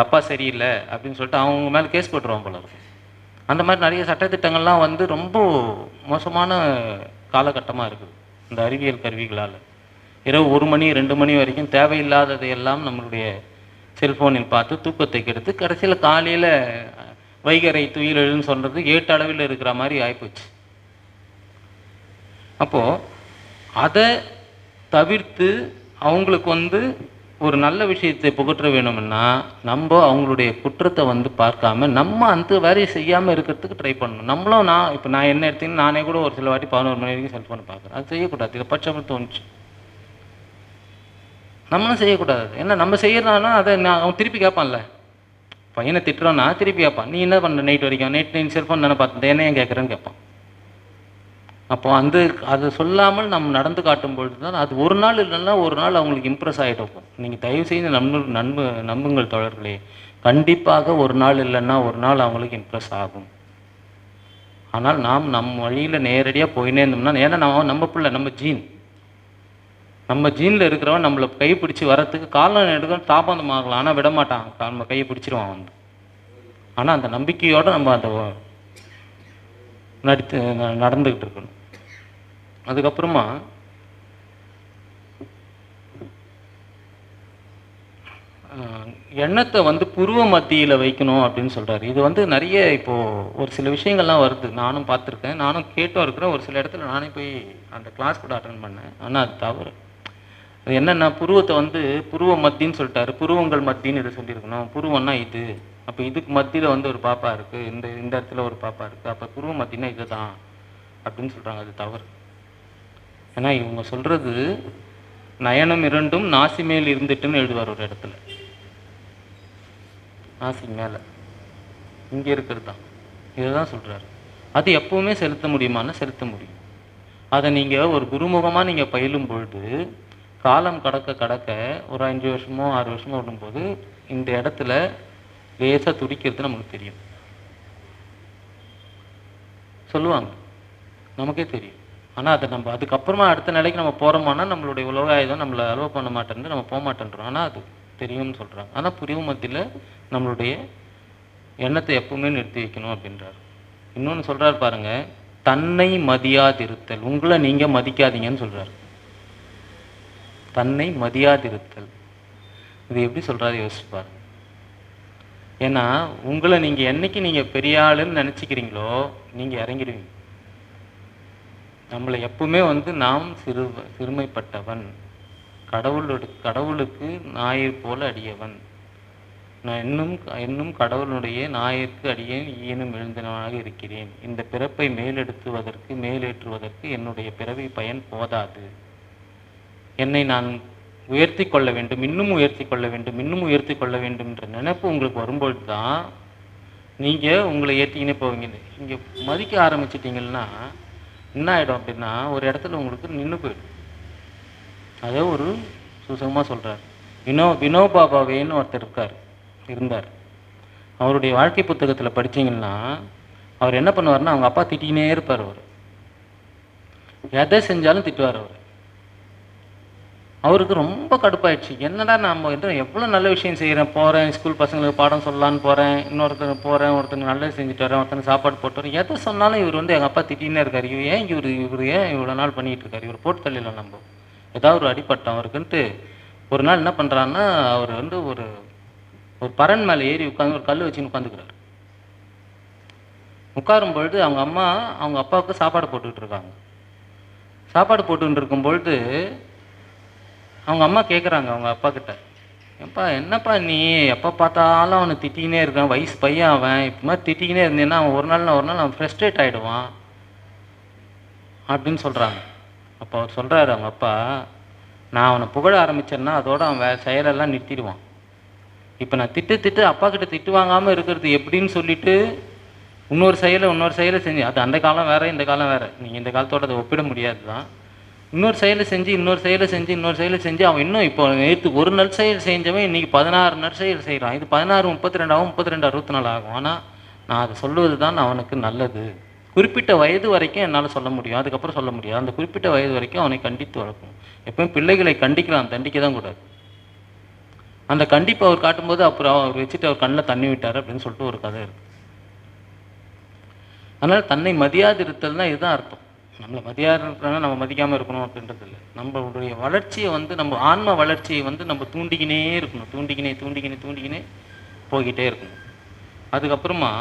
எங்கள் அப்பா சரியில்லை அப்படின்னு சொல்லிட்டு அவங்க மேலே கேஸ் போட்டுருவான் போல இருக்கும் அந்த மாதிரி நிறைய சட்டத்திட்டங்கள்லாம் வந்து ரொம்ப மோசமான காலகட்டமாக இருக்குது இந்த அறிவியல் கருவிகளால். இரவு ஒரு மணி ரெண்டு மணி வரைக்கும் தேவையில்லாததையெல்லாம் நம்மளுடைய செல்ஃபோனில் பார்த்து தூக்கத்தை கெடுத்து கடைசியில் காலையில் வைகரை துயிலெழுன்னு சொல்கிறது ஏட்டு அளவில் இருக்கிற மாதிரி ஆகிப்போச்சு அப்போது அதை தவிர்த்து அவங்களுக்கு வந்து ஒரு நல்ல விஷயத்தை புகற்ற வேணும்னா நம்ம அவங்களுடைய குற்றத்தை வந்து பார்க்காம நம்ம அந்த வேலையை செய்யாமல் இருக்கிறதுக்கு ட்ரை பண்ணணும். நம்மளும் நான் இப்போ நான் என்ன எடுத்தீங்கன்னா நானே கூட ஒரு சில வாட்டி பதினோரு மணி வரைக்கும் செல்ஃபோனை பார்க்குறேன். அது செய்யக்கூடாது. இதை பட்சமாக தோணுச்சு நம்மளும் செய்யக்கூடாது. ஏன்னா நம்ம செய்யறதுனால அதை நான் அவன் திருப்பி கேட்பான்ல. பையனை திட்டுறோன்னா திருப்பி கேட்பான். நீ என்ன பண்ண நைட் வரைக்கும்? நைட் நீ செல்ஃபோன் தானே பார்த்தேன் என்ன ஏன் கேட்குறேன்னு? கேட்பான். அப்போ வந்து அதை சொல்லாமல் நம்ம நடந்து காட்டும் பொழுது தான் அது ஒரு நாள் இல்லைன்னா ஒரு நாள் அவங்களுக்கு இம்ப்ரெஸ் ஆகிட்டோம் நீங்கள் தயவு செய்து நம்ப நண்பு நம்புங்கள் தோழர்களே. கண்டிப்பாக ஒரு நாள் இல்லைன்னா ஒரு நாள் அவங்களுக்கு இம்ப்ரெஸ் ஆகும். ஆனால் நாம் நம் வழியில் நேரடியாக போயினே இருந்தோம்னா ஏன்னா நம்ம நம்ம பிள்ளை நம்ம ஜீன் நம்ம ஜீனில் இருக்கிறவன் நம்மளை கை பிடிச்சி வரத்துக்கு காலம் எடுக்க தாபந்தம் ஆகலாம். ஆனால் விட மாட்டான். நம்ம கையை பிடிச்சிருவான் வந்து ஆனால் அந்த நம்பிக்கையோடு நம்ம அந்த நடித்து ந- நடந்துக்கிட்டு இருக்கணும். அதுக்கப்புறமா எண்ணத்தை வந்து புருவ மத்தியில் வைக்கணும் அப்படின்னு சொல்கிறாரு இது வந்து நிறைய இப்போது ஒரு சில விஷயங்கள்லாம் வருது. நானும் பார்த்துருக்கேன். நானும் கேட்டும் இருக்கிறேன். ஒரு சில இடத்துல நானே போய் அந்த கிளாஸ் கூட அட்டன் பண்ணேன். ஆனால் அது தவறு. அது என்னென்னா புருவத்தை வந்து புருவ மத்தின்னு சொல்லிட்டாரு. புருவங்கள் மத்தின்னு இதை சொல்லியிருக்கணும். புருவம்னா இது. அப்போ இதுக்கு மத்தியில் வந்து ஒரு பாப்பா இருக்குது இந்த இந்த இடத்துல ஒரு பாப்பா இருக்குது அப்போ புருவ மத்தினா இதுதான். அப்படின்னு சொல்கிறாங்க அது தவறு. ஏன்னா இவங்க சொல்கிறது நயனம் இரண்டும் நாசி மேல் இருந்துட்டுன்னு எழுதுவார் ஒரு இடத்துல. நாசி மேலே. இங்கே இருக்கிறது தான். இதுதான் சொல்கிறாரு அது எப்பவுமே செலுத்த முடியுமான்னா செலுத்த முடியும். அதை நீங்கள் ஒரு குருமுகமாக நீங்கள் பயிலும் பொழுது காலம் கடக்க கடக்க ஒரு அஞ்சு வருஷமோ ஆறு வருஷமோ விடும்போது இந்த இடத்துல லேசாக துடிக்கிறது நமக்கு தெரியும். சொல்லுவாங்க. நமக்கே தெரியும். ஆனால் அதை நம்ம அதுக்கப்புறமா அடுத்த நிலைக்கு நம்ம போகிறோமானா நம்மளுடைய உலக ஆயுதம் நம்மளை அலோவ் பண்ண மாட்டேன்னு நம்ம போக மாட்டேன்றோம். ஆனால் அது தெரியும்னு சொல்கிறாங்க ஆனால் புரிவு மத்தியில் நம்மளுடைய எண்ணத்தை எப்பவுமே நிறுத்தி வைக்கணும் அப்படின்றார். இன்னொன்று சொல்கிறார் பாருங்க தன்னை மதியாதிருத்தல். உங்களை நீங்கள் மதிக்காதீங்கன்னு சொல்கிறார் தன்னை மதியாதிருத்தல். இது எப்படி சொல்கிறாரு யோசிச்சு ஏன்னா உங்களை நீங்கள் என்னைக்கு நீங்கள் பெரிய ஆளுன்னு நினச்சிக்கிறீங்களோ நீங்கள் இறங்கிடுவீங்க. நம்மளை எப்பவுமே வந்து நாம் சிறு சிறுமைப்பட்டவன். கடவுளோட கடவுளுக்கு நாயை போல அடியவன். நான் இன்னும் இன்னும் கடவுளுடைய நாயிற்கு அடியேன் ஈனும் எழுந்தவனாக இருக்கிறேன். இந்த பிறப்பை மேலெடுத்துவதற்கு மேலேற்றுவதற்கு என்னுடைய பிறவி பயன் போதாது. என்னை நான் உயர்த்தி கொள்ள வேண்டும் இன்னும் உயர்த்தி கொள்ள வேண்டும் இன்னும் உயர்த்தி கொள்ள வேண்டும் என்ற நினைப்பு உங்களுக்கு வரும்பொழுது தான் நீங்கள் உங்களை ஏற்றிக்கினே போவீங்க. இங்கே மதிக்க ஆரம்பிச்சிட்டிங்கன்னா என்ன ஆகிடும் அப்படின்னா ஒரு இடத்துல உங்களுக்கு நின்று போயிடும். அதே ஒரு சுசகமாக சொல்கிறார் வினோ வினோ பாபாவேன்னு ஒருத்தர் இருக்கார் இருந்தார். அவருடைய வாழ்க்கை புத்தகத்தில் படித்தீங்கன்னா அவர் என்ன பண்ணுவார்னா அவங்க அப்பா திட்டிக்கினே இருப்பார் அவர். எதை செஞ்சாலும் திட்டுவார் அவர். அவருக்கு ரொம்ப கடுப்பாயிடுச்சு. என்னடா நம்ம என்ன எவ்வளோ நல்ல விஷயம் செய்கிறேன் போகிறேன் ஸ்கூல் பசங்களுக்கு பாடம் சொல்லலான்னு போகிறேன் இன்னொருத்தர் போகிறேன் ஒருத்தருக்கு நல்லது செஞ்சுட்டு வரேன் ஒருத்தனுக்கு சாப்பாடு போட்டு வரேன். எதை சொன்னாலும் இவர் வந்து எங்கள் அப்பா திட்டினே இருக்கார். இவர் ஏன் இவர் இவர் ஏன் இவ்வளோ நாள் பண்ணிகிட்டு இருக்காரு? இவர் போட்டு தள்ளிடலாம் நம்ம. ஏதாவது ஒரு அடிப்பட்டோம் அவருக்குன்ட்டு ஒரு நாள் என்ன பண்ணுறான்னா அவர் வந்து ஒரு ஒரு பறன் மேலே ஏறி உட்காந்து ஒரு கல் வச்சுன்னு உட்காந்துக்கிறாரு உட்காரும் பொழுது அவங்க அம்மா அவங்க அப்பாவுக்கு சாப்பாடு போட்டுக்கிட்டு இருக்காங்க. சாப்பாடு போட்டுக்கிட்டு பொழுது அவங்க அம்மா கேட்குறாங்க அவங்க அப்பா கிட்ட. எப்பா என்னப்பா நீ? எப்போ பார்த்தாலும் அவனை திட்டிக்கினே இருக்கான். வயசு பையன் அவன். இப்போ மாதிரி திட்டிக்கினே இருந்தேன்னா அவன் ஒரு நாள் ஒரு நாள் அவன் ஃப்ரெஸ்ட்ரேட் ஆகிடுவான் அப்படின்னு சொல்கிறாங்க அப்போ அவர் சொல்கிறாரு அவங்க அப்பா நான் அவனை புகழ ஆரம்பிச்சேன்னா அதோட அவன் வே செயலெல்லாம் நிறுத்திடுவான். இப்போ நான் திட்டு திட்டு அப்பா கிட்ட திட்டு வாங்காமல் இருக்கிறது எப்படின்னு சொல்லிட்டு இன்னொரு செயலை இன்னொரு செயலை செஞ்சு அது அந்த காலம் வேறு இந்த காலம் வேறு. நீங்கள் இந்த காலத்தோட அதை ஒப்பிட முடியாது தான் இன்னொரு செயலை செஞ்சு இன்னொரு செயலை செஞ்சு இன்னொரு செயலை செஞ்சு அவன் இன்னும் இப்போ நேற்று ஒரு நற்செயல் செஞ்சவன் இன்னைக்கு பதினாறு நற்செயல் செய்கிறான் இது பதினாறு முப்பத்தி ரெண்டாகும் முப்பத்தி ரெண்டு அறுபத்தி நாலு ஆகும். ஆனால் நான் அதை சொல்லுவது தான் அவனுக்கு நல்லது. குறிப்பிட்ட வயது வரைக்கும் என்னால் சொல்ல முடியும். அதுக்கப்புறம் சொல்ல முடியாது. அந்த குறிப்பிட்ட வயது வரைக்கும் அவனை கண்டித்து வளர்க்கணும். எப்பவும் பிள்ளைகளை கண்டிக்கலாம். தண்டிக்க தான் கூடாது அந்த கண்டிப்பை அவர் காட்டும்போது அப்புறம் அவர் வச்சுட்டு அவர் கண்ணில் தண்ணி விட்டார் அப்படின்னு சொல்லிட்டு ஒரு கதை இருக்கு. அதனால் தன்னை மதியாதிருத்தல்னா இதுதான் அர்த்தம். நம்மளை மதியாதிருத்தனா நம்ம மதிக்காமல் இருக்கணும் அப்படின்றது இல்லை. நம்மளுடைய வளர்ச்சியை வந்து நம்ம ஆன்ம வளர்ச்சியை வந்து நம்ம தூண்டிக்கினே இருக்கணும். தூண்டிக்கினே தூண்டிக்கினே தூண்டிக்கினே போய்கிட்டே இருக்கணும். அதுக்கப்புறமா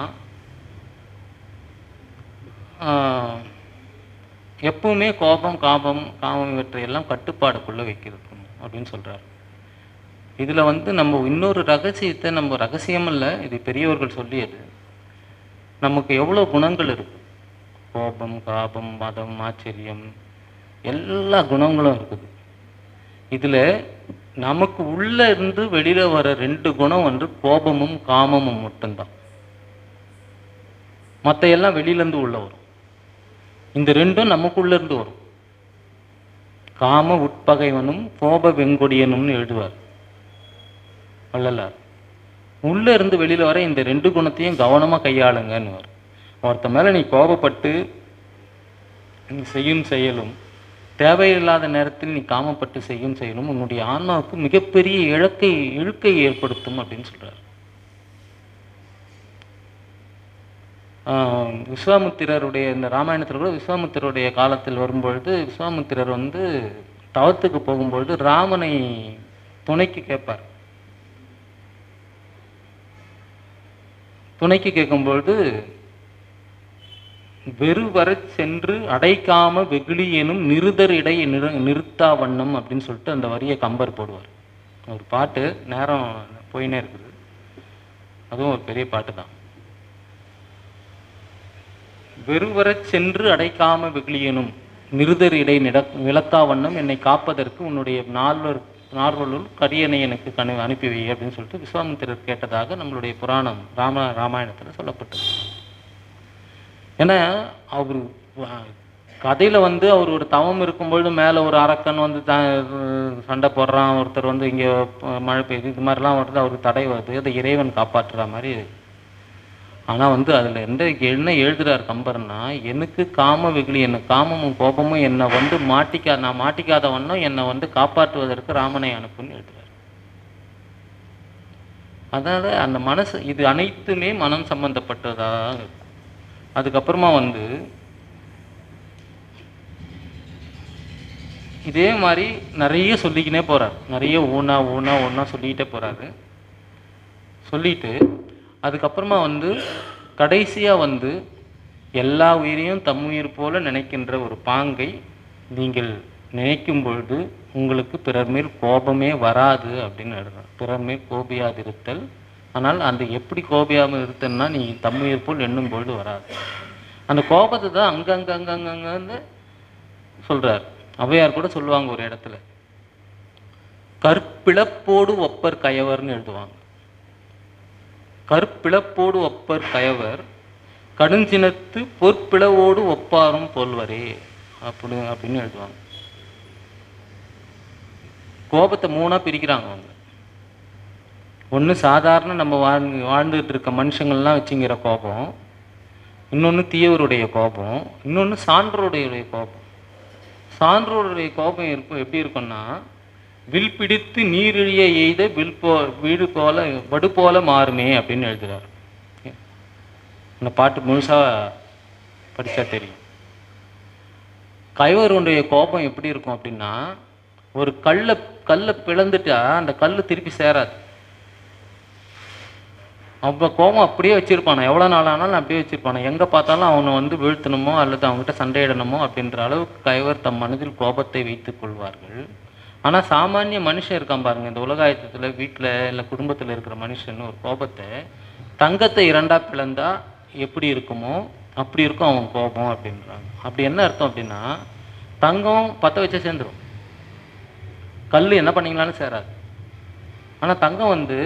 எப்பவுமே கோபம் காபம் காமம் இவற்றையெல்லாம் கட்டுப்பாடுக்குள்ளே வைக்கிறதுக்கணும் அப்படின்னு சொல்கிறார் இதில் வந்து நம்ம இன்னொரு ரகசியத்தை நம்ம ரகசியம் இல்லை இது பெரியவர்கள் சொல்லியது. நமக்கு எவ்வளோ குணங்கள் இருக்கு? கோபம் காபம் மதம் ஆச்சரியம் எல்லா குணங்களும் இருக்குது. இதில் நமக்கு உள்ள இருந்து வெளியில் வர ரெண்டு குணம் வந்து கோபமும் காமமும் மட்டும்தான். மற்ற எல்லாம் வெளியில இருந்து வரும். இந்த ரெண்டும் நமக்குள்ள இருந்து வரும். காம உட்பகைவனும் கோப வெங்கொடியனும்னு எழுதுவார். வள்ளலார். உள்ள இருந்து வெளியில வர இந்த ரெண்டு குணத்தையும் கவனமா கையாளுங்கன்னு வரும் ஒருத்த மேலே நீ கோபப்பட்டு நீ செய்யும் செயலும் தேவையில்லாத நேரத்தில் நீ காமப்பட்டு செய்யும் செயலும் உன்னுடைய ஆன்மாவுக்கு மிகப்பெரிய இழக்கை இழுக்கை ஏற்படுத்தும் அப்படின்னு சொல்றார். விஸ்வாமுத்திரருடைய விஸ்வாமித்திரருடைய இந்த ராமாயணத்தில் கூட விஸ்வாமித்திரருடைய காலத்தில் வரும்பொழுது விஸ்வாமித்திரர் வந்து தவத்துக்கு போகும்பொழுது ராமனை துணைக்கு கேட்பார். துணைக்கு கேட்கும்பொழுது வெறுவரச் சென்று அடைக்காம வெகுளி எனும் நிருதர் இடை நிறு நிறுத்தா வண்ணம் அப்படின்னு சொல்லிட்டு அந்த வரியை கம்பர் போடுவார். ஒரு பாட்டு நேரம் போயினே இருக்குது. அதுவும் ஒரு பெரிய பாட்டு தான். வெறுவரச் சென்று அடைக்காம வெகுளியனும் நிருதர் இடை நிட விளக்கா வண்ணம் என்னை காப்பதற்கு உன்னுடைய நால்வர் நார்வலுள் கரியனை எனக்கு கணு அனுப்பி வை அப்படின்னு சொல்லிட்டு விஸ்வாமித்திரர் கேட்டதாக நம்மளுடைய புராணம் ராம ராமாயணத்தில் சொல்லப்பட்டது ஏன்னா அவர் கதையில் வந்து அவர் ஒரு தவம் இருக்கும்பொழுது மேலே ஒரு அரக்கன் வந்து த சண்டை போடுறான் ஒருத்தர் வந்து இங்கே மழை பெய்யுது இது மாதிரிலாம் வருது அவருக்கு தடை வருது அதை இறைவன் காப்பாற்றுற மாதிரி. ஆனால் வந்து அதில் எந்த என்ன எழுதுறார் கம்பர்னா எனக்கு காம வெகுளி என்ன காமமும் கோபமும் என்னை வந்து மாட்டிக்கா நான் மாட்டிக்காதவண்ணும் என்னை வந்து காப்பாற்றுவதற்கு ராமனை அனுப்புன்னு எழுதுறார். அதாவது அந்த மனசு இது அனைத்துமே மனம் சம்பந்தப்பட்டதாக இருக்கும் அதுக்கப்புறமா வந்து இதே மாதிரி நிறைய சொல்லிக்கினே போகிறார் நிறைய ஊனா ஊனா ஊனா சொல்லிக்கிட்டே போகிறாரு சொல்லிட்டு அதுக்கப்புறமா வந்து கடைசியாக வந்து எல்லா உயிரையும் தம் உயிர் போல நினைக்கின்ற ஒரு பாங்கை நீங்கள் நினைக்கும் பொழுது உங்களுக்கு பிறர் மேல் கோபமே வராது அப்படின்னு எழுதுறேன் பிறர் மேல் கோபியாதிருத்தல் ஆனால் அந்த எப்படி கோபியாமல் இருத்தன்னா நீ தம்முயிர் போல் எண்ணும் பொழுது வராது. அந்த கோபத்தை தான் அங்கங்க அங்கங்கங்கன்னு சொல்கிறார் ஔவையார் கூட சொல்லுவாங்க ஒரு இடத்துல. கற்பிளப்போடு ஒப்பர் கயவர்னு எழுதுவாங்க. கற்பிளப்போடு ஒப்பர் கயவர் கடுஞ்சினத்து பொற்பிளவோடு ஒப்பாரும் போல்வரே அப்படி அப்படின்னு எழுதுவாங்க. கோபத்தை மூணா பிரிக்கிறாங்க அவங்க. ஒன்று சாதாரண நம்ம வாழ் வாழ்ந்துகிட்டு இருக்க மனுஷங்கள்லாம் வச்சுங்கிற கோபம். இன்னொன்று தீயவருடைய கோபம். இன்னொன்று சான்றோருடைய கோபம். சான்றோருடைய கோபம் இருக்கும் எப்படி இருக்கும்னா வில் பிடித்து நீரிழிய எய்த வில் போ வீடு போல வடு போல மாறுமே அப்படின்னு எழுதுகிறார் இந்த பாட்டு முழுசாக படித்தா தெரியும். கைவருடைய கோபம் எப்படி இருக்கும் அப்படின்னா ஒரு கல்லை கல்லை பிளந்துட்டா அந்த கல் திருப்பி சேராது. அப்போ கோபம் அப்படியே வச்சுருப்பானே? எவ்வளோ நாள் ஆனாலும் அப்படியே வச்சுருப்பானே? எங்கே பார்த்தாலும் அவனை வந்து வீழ்த்தணுமோ அல்லது அவங்ககிட்ட சண்டையிடணுமோ அப்படின்ற அளவுக்கு கைவர் தம் மனதில் கோபத்தை வைத்துக் கொள்வார்கள். ஆனால் சாமானிய மனுஷன் இருக்கான் பாருங்கள் இந்த உலகாயத்தில் வீட்டில் இல்லை குடும்பத்தில் இருக்கிற மனுஷன் ஒரு கோபத்தை தங்கத்தை இரண்டாக பிளந்தா எப்படி இருக்குமோ அப்படி இருக்கும் அவன் கோபம் அப்படின்றாங்க. அப்படி என்ன அர்த்தம் அப்படின்னா தங்கம் பற்ற வச்சா சேர்ந்துடும் கல் என்ன பண்ணீங்களான்னு சேராது. ஆனால் தங்கம் வந்து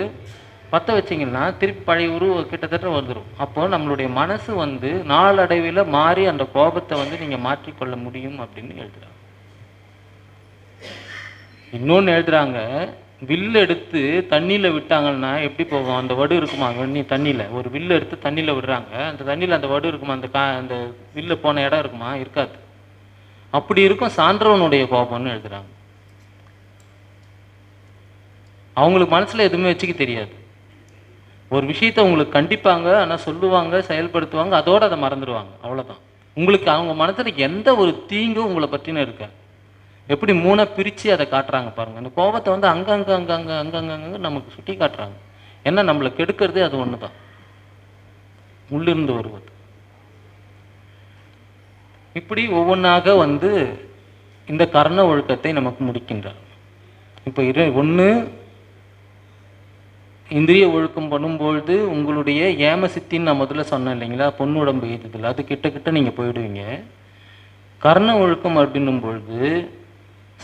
பற்ற வச்சிங்கன்னா திருப்பி பழைய உருவ கிட்டத்தட்ட வந்துடும் அப்போ நம்மளுடைய மனசு வந்து நாளடைவில் மாறி அந்த கோபத்தை வந்து நீங்கள் மாற்றிக்கொள்ள முடியும் அப்படின்னு எழுதுறாங்க. இன்னொன்று எழுதுறாங்க வில்லு எடுத்து தண்ணியில் விட்டாங்கன்னா எப்படி போகும்? அந்த வடு இருக்குமா? வெண்ணி தண்ணியில். ஒரு வில்லு எடுத்து தண்ணியில் விடுறாங்க. அந்த தண்ணியில் அந்த வடு இருக்குமா? அந்த கா அந்த வில்லு போன இடம் இருக்குமா? இருக்காது. அப்படி இருக்கும் சான்றவனுடைய கோபம்னு எழுதுறாங்க. அவங்களுக்கு மனசில் எதுவுமே வச்சுக்க தெரியாது. ஒரு விஷயத்த உங்களுக்கு கண்டிப்பாங்க ஆனால் சொல்லுவாங்க செயல்படுத்துவாங்க அதோடு அதை மறந்துடுவாங்க. அவ்வளோதான் உங்களுக்கு அவங்க மனசில் எந்த ஒரு தீங்கும் உங்களை பற்றின இருக்க எப்படி மூணை பிரித்து அதை காட்டுறாங்க பாருங்கள் அந்த கோபத்தை வந்து அங்கங்கே அங்கங்கே அங்கங்க நமக்கு சுட்டி காட்டுறாங்க. ஏன்னா நம்மளை கெடுக்கிறதே அது ஒன்று தான் உள்ளிருந்து வருவது. இப்படி ஒவ்வொன்றாக வந்து இந்த கர்ண ஒழுக்கத்தை நமக்கு முடிக்கின்றார். இப்போ இரு ஒன்று இந்திரிய ஒழுக்கம் பண்ணும்பொழுது உங்களுடைய ஏமசித்தின்னு நான் முதல்ல சொன்னேன் இல்லைங்களா? பொண்ணு உடம்பு எய்துதல் அது கிட்ட கிட்ட நீங்கள் போயிடுவீங்க. கர்ண ஒழுக்கம் அப்படின்னும் பொழுது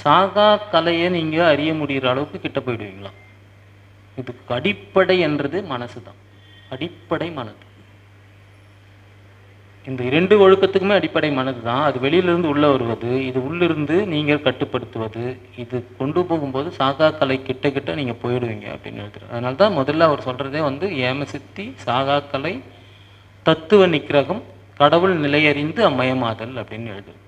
சாகா கலையை நீங்கள் அறிய முடிகிற அளவுக்கு கிட்ட போயிடுவீங்களா இதுக்கு அடிப்படை என்றது மனசு தான் அடிப்படை மனது. இந்த இரண்டு ஒழுக்கத்துக்குமே அடிப்படை மனது தான் அது வெளியிலிருந்து உள்ளே வருவது இது உள்ளிருந்து நீங்கள் கட்டுப்படுத்துவது. இது கொண்டு போகும்போது சாகா கலை கிட்ட கிட்ட நீங்கள் போயிடுவீங்க அப்படின்னு எழுதுறாரு. அதனால தான் முதல்ல அவர் சொல்கிறதே வந்து ஏமசித்தி சாகா கலை தத்துவ நிக்கிரகம் கடவுள் நிலையறிந்து அம்மயமாதல் அப்படின்னு எழுதுறது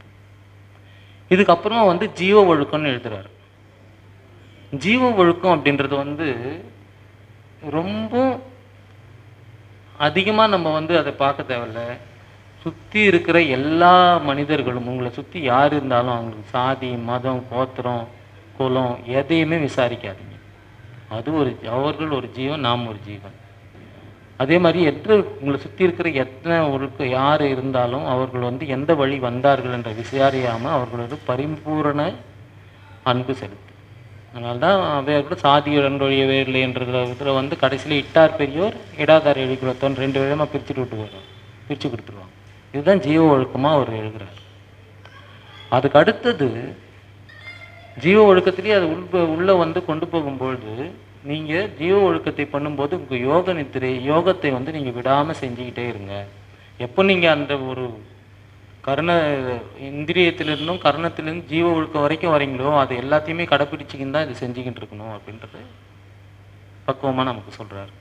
இதுக்கப்புறமா வந்து ஜீவ ஒழுக்கம்னு எழுதுறாரு. ஜீவ ஒழுக்கம் அப்படின்றது வந்து ரொம்ப அதிகமாக நம்ம வந்து அதை பார்க்க தேவையில்ல. சுற்றி இருக்கிற எல்லா மனிதர்களும் உங்களை சுற்றி யார் இருந்தாலும் அவங்களுக்கு சாதி மதம் கோத்திரம் குலம் எதையுமே விசாரிக்காதீங்க. அது ஒரு அவர்கள் ஒரு ஜீவன் நாம் ஒரு ஜீவன். அதே மாதிரி எத்தனை உங்களை சுற்றி இருக்கிற எத்தனை ஒழுக்க யார் இருந்தாலும் அவர்கள் வந்து எந்த வழி வந்தார்கள் என்ற விசாரியாமல் அவர்களோட பரிபூரண அன்பு செலுத்து அதனால தான் அவையோட சாதியுடன் ஒழியவே இல்லை என்ற இதில் வந்து கடைசியில் இட்டார் பெரியோர் இடாதார் எழுகிறத்தோன்னு ரெண்டு விதமாக பிரிச்சுட்டு விட்டு வரும் பிரித்து கொடுத்துருவாங்க. இதுதான் ஜீவ ஒழுக்கமாக அவர் எழுதுகிறார் அதுக்கு அடுத்தது ஜீவ ஒழுக்கத்திலேயே அது உள் உள்ளே வந்து கொண்டு போகும்பொழுது நீங்கள் ஜீவ ஒழுக்கத்தை பண்ணும்போது உங்கள் யோக நித்திரை யோகத்தை வந்து நீங்கள் விடாமல் செஞ்சுக்கிட்டே இருங்க. எப்போ நீங்கள் அந்த ஒரு கர்ண இந்திரியத்திலிருந்தும் கர்ணத்திலிருந்து ஜீவ ஒழுக்கம் வரைக்கும் வரீங்களோ அது எல்லாத்தையுமே கடைப்பிடிச்சிக்கின்னு தான் இது செஞ்சுக்கிட்டு இருக்கணும் அப்படின்றது பக்குவமாக நமக்கு சொல்கிறாரு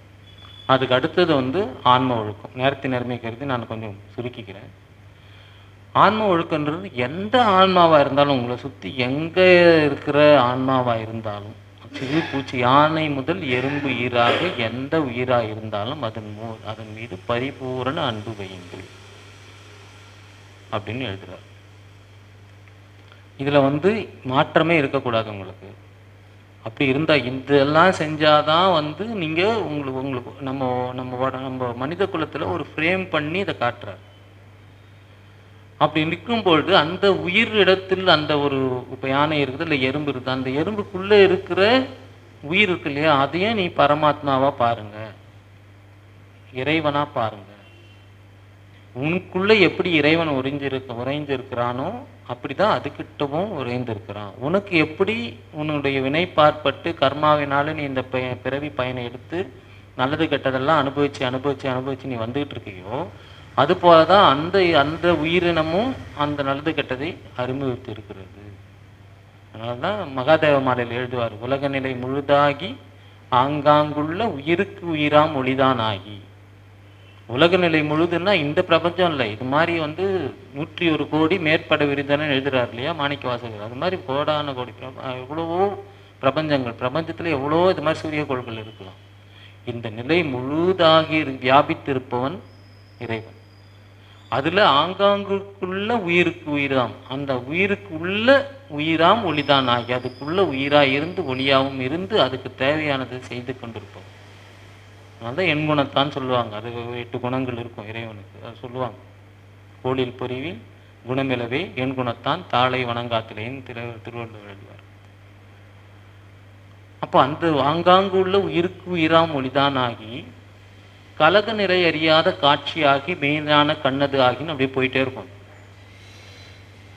அதுக்கு அடுத்தது வந்து ஆன்ம ஒழுக்கம். நேரத்தை நேர்மை கருதி நான் கொஞ்சம் சுருக்கிக்கிறேன். ஆன்ம ஒழுக்கன்றது எந்த ஆன்மாவாக இருந்தாலும் உங்களை சுற்றி எங்கே இருக்கிற ஆன்மாவாக இருந்தாலும் சிறு பூச்சி யானை முதல் எறும்பு ஈராக எந்த உயிராக இருந்தாலும் அதன் மூ அதன் மீது பரிபூரண அன்பு வையுங்கள் அப்படின்னு எழுதுறார். இதில் வந்து மாற்றமே இருக்கக்கூடாது உங்களுக்கு. அப்படி இருந்தால் இதெல்லாம் செஞ்சாதான் வந்து நீங்கள் உங்களுக்கு உங்களுக்கு நம்ம நம்ம நம்ம மனித குலத்தில் ஒரு ஃப்ரேம் பண்ணி இதை காட்டுறார். அப்படி நிற்கும் பொழுது அந்த உயிர் இடத்தில் அந்த ஒரு இப்போ யானை இருக்குது இல்லை எறும்பு இருக்குது அந்த எறும்புக்குள்ளே இருக்கிற உயிர் இருக்கு இல்லையா அதையும் நீ பரமாத்மாவா பாருங்க. இறைவனாக பாருங்க. உனக்குள்ளே எப்படி இறைவன் உறைஞ்சிருக்க உறைஞ்சிருக்கிறானோ அப்படிதான் அதுகிட்டவும் உறைந்திருக்கிறான். உனக்கு எப்படி உன்னுடைய வினைப்பாற்பட்டு கர்மாவினால நீ இந்த பய- பிறவி பயனை எடுத்து நல்லது கெட்டதெல்லாம் அனுபவிச்சு அனுபவிச்சு அனுபவிச்சு நீ வந்துகிட்டு இருக்கியோ அது போலதான் அந்த அந்த உயிரினமும் அந்த நல்லது கெட்டதை அறிமுகத்து இருக்கிறது. அதனாலதான் மகாதேவ மாலையில் எழுதுவார் உலக நிலை முழுதாகி ஆங்காங்குள்ள உயிருக்கு உயிராம் ஒளிதான் ஆகி உலக நிலை முழுதுன்னா இந்த பிரபஞ்சம் இல்லை. இது மாதிரி வந்து நூற்றி ஒரு கோடி மேற்பட விரிதானே எழுதுறாரு இல்லையா மாணிக்க வாசகர். அது மாதிரி கோடான கோடி எவ்வளவோ பிரபஞ்சங்கள். பிரபஞ்சத்தில் எவ்வளவோ இது மாதிரி சூரிய கோள்கள் இருக்கலாம். இந்த நிலை முழுதாகி வியாபித்திருப்பவன் இறைவன். அதில் ஆங்காங்குக்குள்ள உயிருக்கு உயிராம். அந்த உயிருக்கு உள்ள உயிராம் ஒளிதான் ஆகி அதுக்குள்ள உயிராக இருந்து ஒளியாகவும் இருந்து அதுக்கு தேவையானதை செய்து கொண்டிருப்போம் அதனால என் குணத்தான் சொல்லுவாங்க. அது எட்டு குணங்கள் இருக்கும் இறைவனுக்கு. அது சொல்லுவாங்க. கோளில் பொறிவில் குணமிலவே என் குணத்தான் தாளை வணங்காத்திலேன்னு திரு திருவள்ளுவர் எழுதுவார். அப்போ அந்த ஆங்காங்கு உள்ள உயிருக்கு உயிராம் ஒளிதான் ஆகி கலக நிறை அறியாத காட்சியாகி மெயினான கண்ணது ஆகின்னு அப்படியே போயிட்டே இருக்கும்.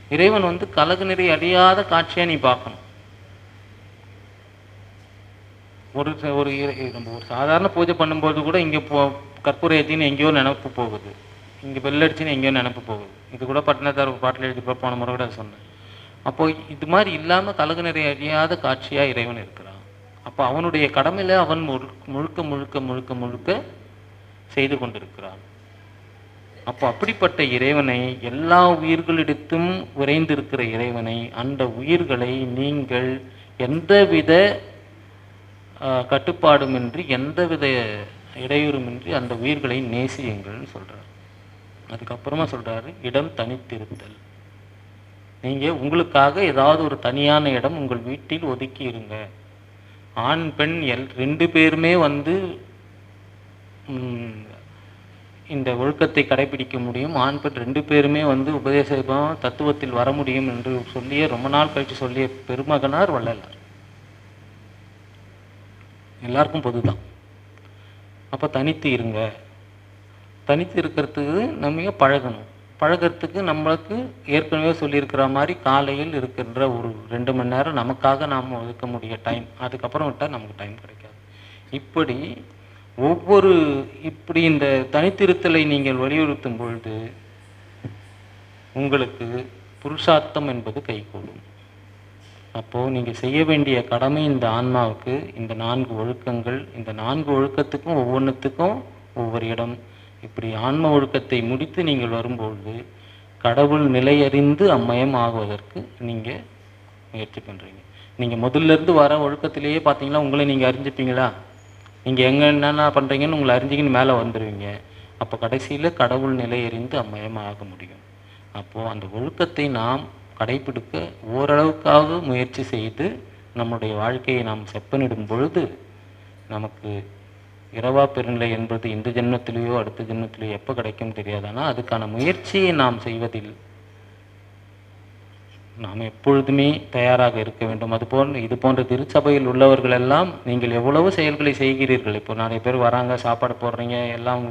இறைவன் வந்து கலக நிறை அறியாத காட்சியா நீ பார்க்கணும். ஒரு ஒரு இறை- நம்ம ஒரு சாதாரண பூஜை பண்ணும்போது கூட இங்கே போ கற்பூரத்தின்னு எங்கேயோ நினப்பு போகுது. இங்கே வெள்ளடிச்சுன்னு எங்கேயோ நினப்பு போகுது. இது கூட பட்டினத்தார் பாட்டில் எழுதி போன முறை கூட சொன்னேன். அப்போது இது மாதிரி இல்லாமல் கலகு நிறைய அறியாத காட்சியாக இறைவன் இருக்கிறான். அப்போ அவனுடைய கடமையில் அவன் முழுக்க முழுக்க முழுக்க முழுக்க செய்து கொண்டிருக்கிறான். அப்போ அப்படிப்பட்ட இறைவனை எல்லா உயிர்களிடத்தும் விரைந்திருக்கிற இறைவனை அந்த உயிர்களை நீங்கள் எந்தவித கட்டுப்பாடுமின்றி எந்தவித இடையூறுமின்றி அந்த உயிர்களை நேசியுங்கள்னு சொல்கிறார் அதுக்கப்புறமா சொல்கிறாரு இடம் தனித்திருத்தல். நீங்கள் உங்களுக்காக ஏதாவது ஒரு தனியான இடம் உங்கள் வீட்டில் ஒதுக்கி இருங்க. ஆண் பெண் எல் ரெண்டு பேருமே வந்து இந்த ஒழுக்கத்தை கடைபிடிக்க முடியும். ஆண் பெண் ரெண்டு பேருமே வந்து உபதேசம் தத்துவத்தில் வர முடியும் என்று சொல்லிய ரொம்ப நாள் கழித்து சொல்லிய பெருமகனார் வள்ளலார். எல்லாருக்கும் பொதுதான். அப்போ தனித்து இருங்க. தனித்து இருக்கிறதுக்கு நம்ம பழகணும்? பழகிறதுக்கு நம்மளுக்கு ஏற்கனவே சொல்லியிருக்கிற மாதிரி காலையில் இருக்கின்ற ஒரு ரெண்டு மணி நேரம் நமக்காக நாம் ஒதுக்க முடிய டைம் அதுக்கப்புறம் விட்டால் நமக்கு டைம் கிடைக்காது. இப்படி ஒவ்வொரு இப்படி இந்த தனித்திருத்தலை நீங்கள் வலியுறுத்தும் பொழுது உங்களுக்கு புருஷார்த்தம் என்பது கைகூடும். அப்போது நீங்கள் செய்ய வேண்டிய கடமை இந்த ஆன்மாவுக்கு இந்த நான்கு ஒழுக்கங்கள் இந்த நான்கு ஒழுக்கத்துக்கும் ஒவ்வொன்றுத்துக்கும் ஒவ்வொரு இடம். இப்படி ஆன்ம ஒழுக்கத்தை முடித்து நீங்கள் வரும்பொழுது கடவுள் நிலையறிந்து அம்மயம் ஆகுவதற்கு நீங்கள் முயற்சி பண்ணுறீங்க நீங்கள் முதல்ல இருந்து வர ஒழுக்கத்திலேயே பார்த்தீங்களா உங்களை நீங்கள் அறிஞ்சுப்பீங்களா? நீங்கள் எங்கே என்னென்ன பண்ணுறீங்கன்னு உங்களை அறிஞ்சிக்கின்னு மேலே வந்துடுவீங்க அப்போ கடைசியில் கடவுள் நிலையறிந்து அம்மயம் ஆக முடியும். அப்போது அந்த ஒழுக்கத்தை நாம் கடைபிடிக்க ஓரளவுக்காக முயற்சி செய்து நம்முடைய வாழ்க்கையை நாம் செப்பனிடும் பொழுது நமக்கு இரவா பெருநிலை என்பது இந்த ஜென்மத்திலேயோ அடுத்த ஜென்மத்திலேயோ எப்போ கிடைக்கும் தெரியாது. ஆனால் அதுக்கான முயற்சியை நாம் செய்வதில் நாம் எப்பொழுதுமே தயாராக இருக்க வேண்டும். அது போன்ற இது போன்ற திருச்சபையில் உள்ளவர்கள் எல்லாம் நீங்கள் எவ்வளவு செயல்களை செய்கிறீர்கள்? இப்போ நிறைய பேர் வராங்க சாப்பாடு போடுறீங்க எல்லாம்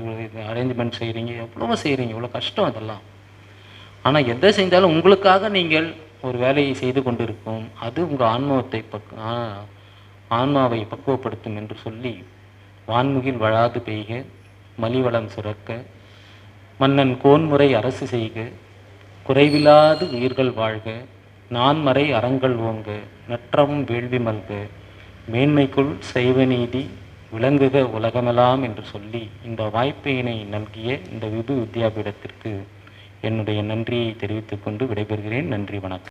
அரேஞ்ச்மெண்ட் செய்கிறீங்க எவ்வளவோ செய்கிறீங்க இவ்வளோ கஷ்டம் அதெல்லாம். ஆனால் எதை செஞ்சாலும் உங்களுக்காக நீங்கள் ஒரு வேலையை செய்து கொண்டிருக்கும். அது உங்கள் ஆன்மாவத்தை பக் ஆன்மாவை பக்குவப்படுத்தும் என்று சொல்லி வான்முகில் வழாது பெய்க மலிவளம் சுரக்க மன்னன் கோன்முறை அரசு செய்க குறைவில்லாது உயிர்கள் வாழ்க நான்மறை அறங்கள் ஓங்க நற்றமும் வேள்வி மல்க மேன்மைக்குள் சைவ நீதி விளங்குக உலகமெல்லாம் என்று சொல்லி இந்த வாய்ப்பினை நல்கிய இந்த விபு வித்யாபீடத்திற்கு என்னுடைய நன்றியை தெரிவித்துக் கொண்டு விடைபெறுகிறேன். நன்றி வணக்கம்.